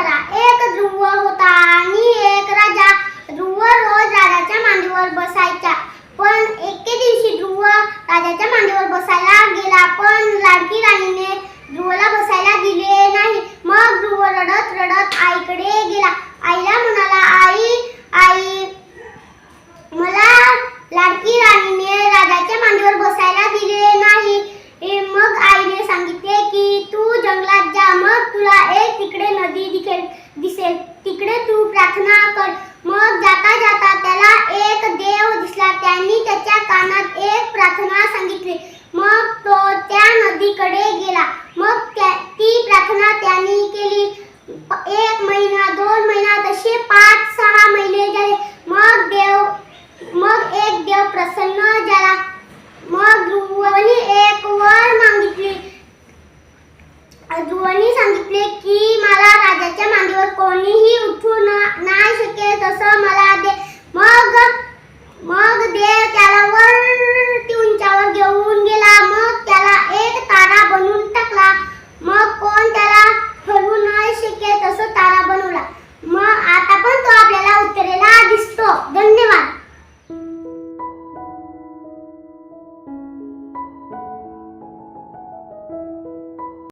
जरा एक ध्रुव होता आणि एक राजा. ध्रुव रोज राजाच्या मांडीवर बसायचा. पण एके दिवशी ध्रुव राजाच्या मांडीवर बसायला गेला. पण लाडकी राणीने ध्रुवला प्रार्थना कर मग जाता जाता त्याला एक देव दिसला त्यांनी त्याच्या कानात एक प्रार्थना सांगितली. मग तो त्या नदीकडे गेला. मग ती प्रार्थना त्यांनी केली. एक महिना, दोन महिना, तसे पाच, सहा महिने झाले. मग देव, मग एक देव प्रसन्न झाला. मग ध्रुवनी एक वर मागितली. ध्रुवनी सांगितले की, मला राजाच्या मांडीवर कोणीही